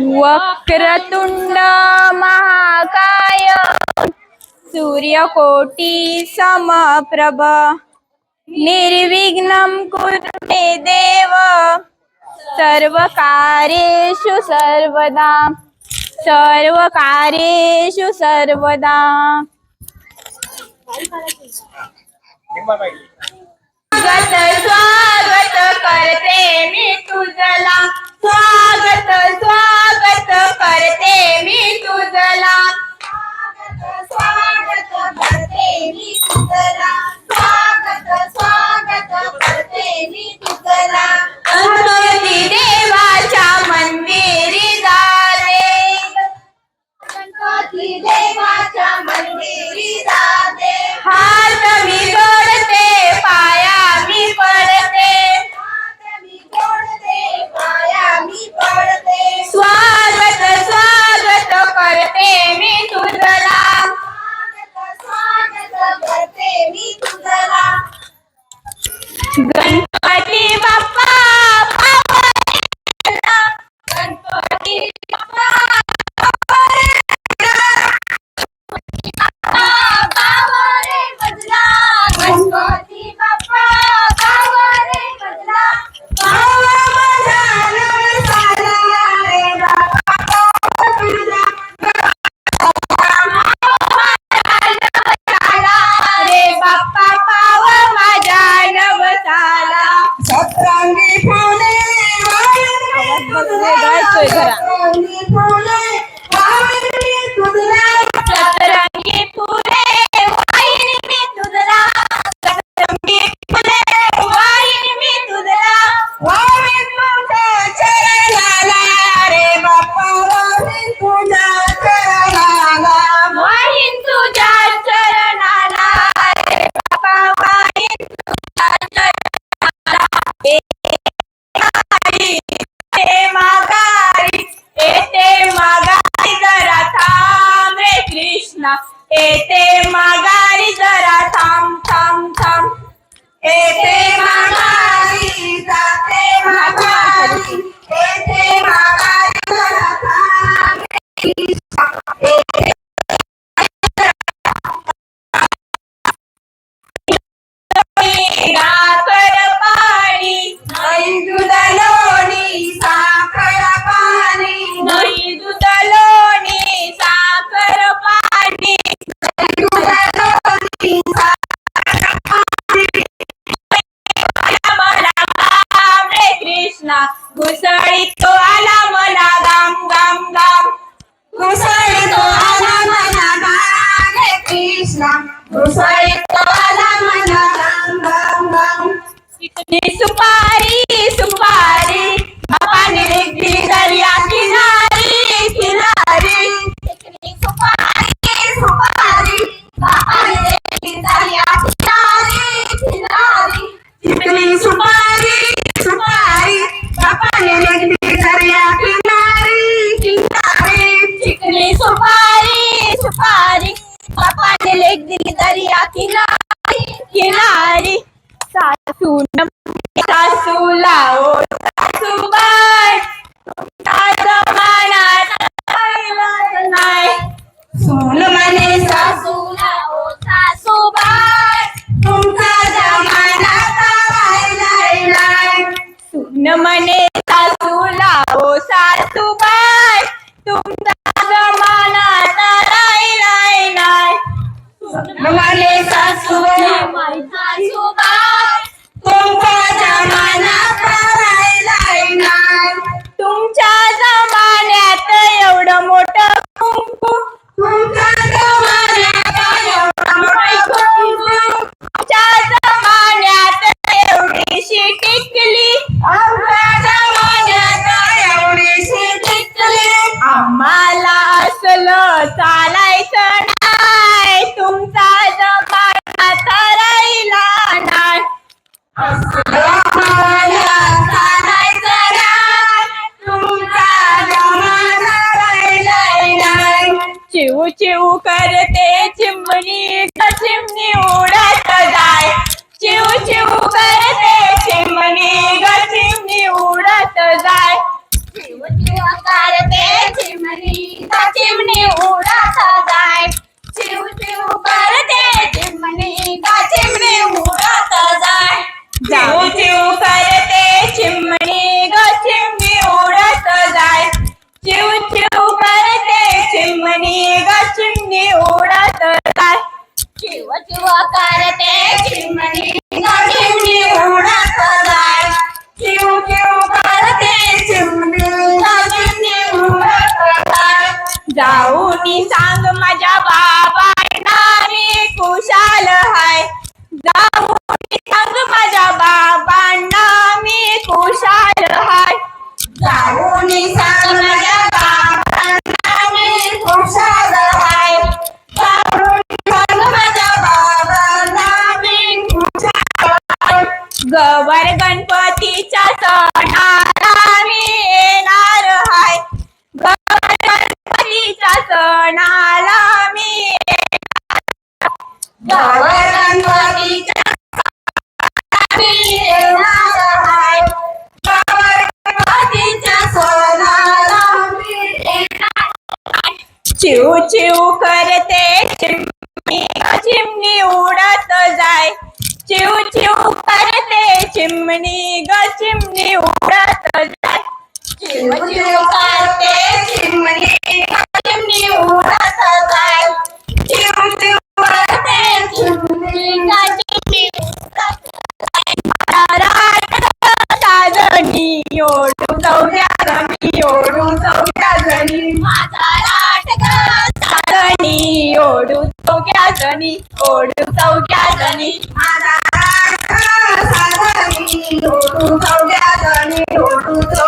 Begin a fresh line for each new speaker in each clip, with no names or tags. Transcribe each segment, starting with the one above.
वक्रतुंड महाकाय। सूर्यकोटी समप्रभ। निर्विघ्नं कुरु मे देव। सर्वकार्येषु सर्वदा। सर्वकार्येषु सर्वदा। स्वागत करते मी तुझला। स्वागत स्वागत करते मी तुझला. स्वागत स्वागत करते मी तुझला. स्वागत येते माघारी जरा थांब थांब थांब. येते Di 吧 No money. उडत जाय. चिव चिव करते चिमणी ग चिमणी उडत जाय. चिव चिव करते चिमणी चिमणी उडत जाय. चिव चिव करते चिमणी ग चिमणी ओढू ओढू
माझा
ધણી ઓડું તો ક્યાં ધણી? ઓડું તો ક્યાં ધણી? મારા સાધણી ઓડું તો ક્યાં ધણી? ઓડું તો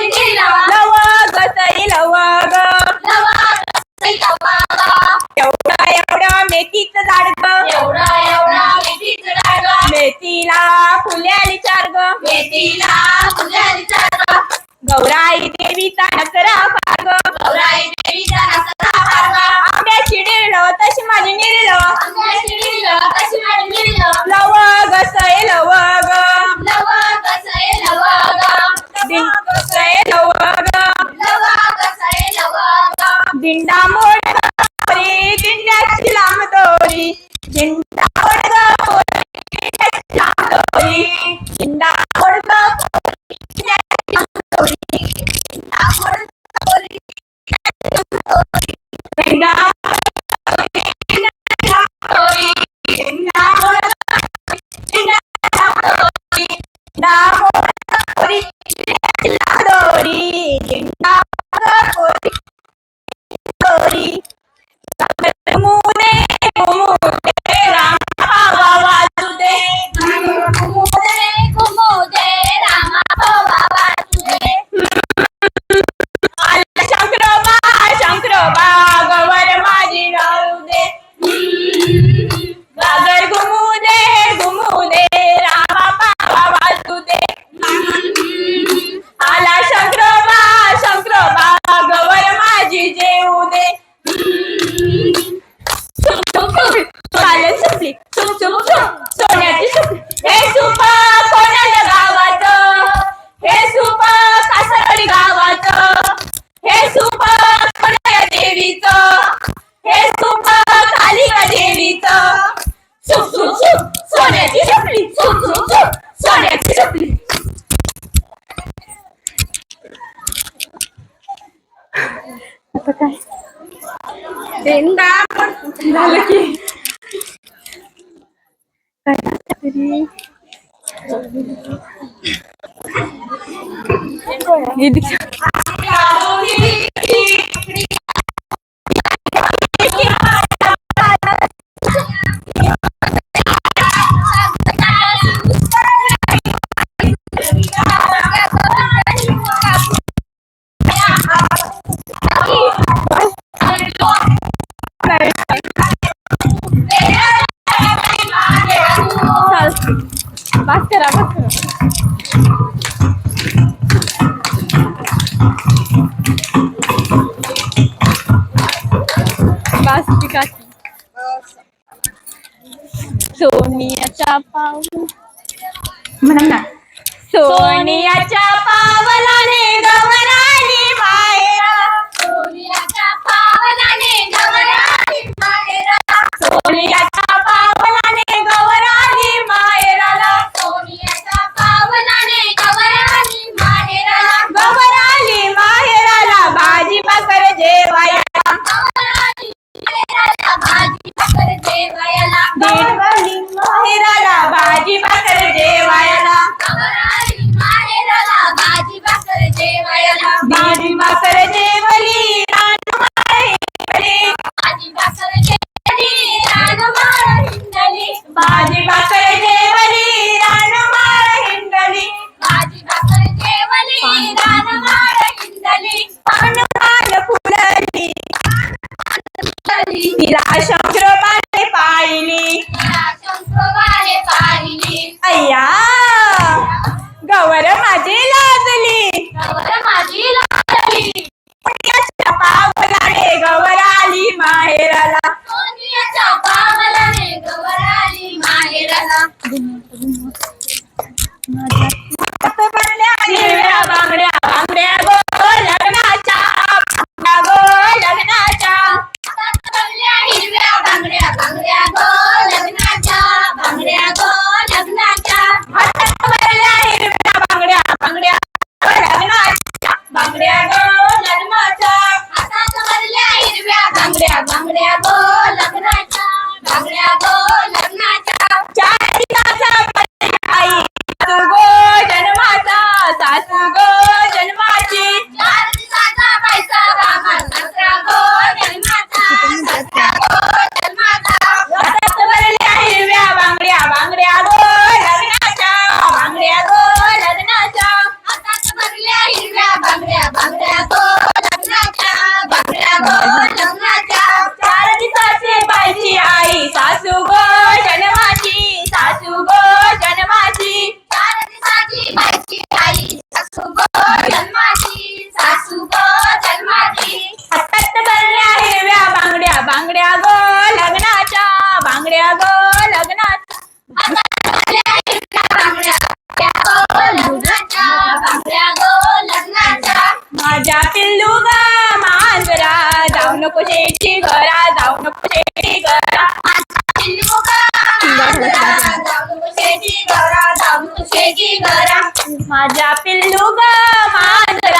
tranquila. Ciao. Shopee. Apakah? Bentar, tinggal lagi. Kayak jadi. Ini? Pass करा पास करा. पास टिका सोनियाच्या पाव म्हणा ना सोनियाच्या पावलाने गवरानी मायरा.
सोनियाच्या पावलाने
गवरानी मायरा. सोनिया निराशंप्रभाने पाहिली. अय्या गवर माझी लाजली. पुण्याच्या पावलाने गवर आली माहेराला? बांगड्या बांगड्या बांगड्या 九哥
யுகமாக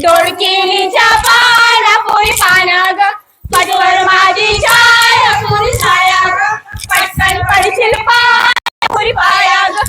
डोळकिणीच्या पाला पोळी पाना ग
पटवर
माझी
छाया
पुरी छाया ग पटकन पडशील पाया पुरी पाया ग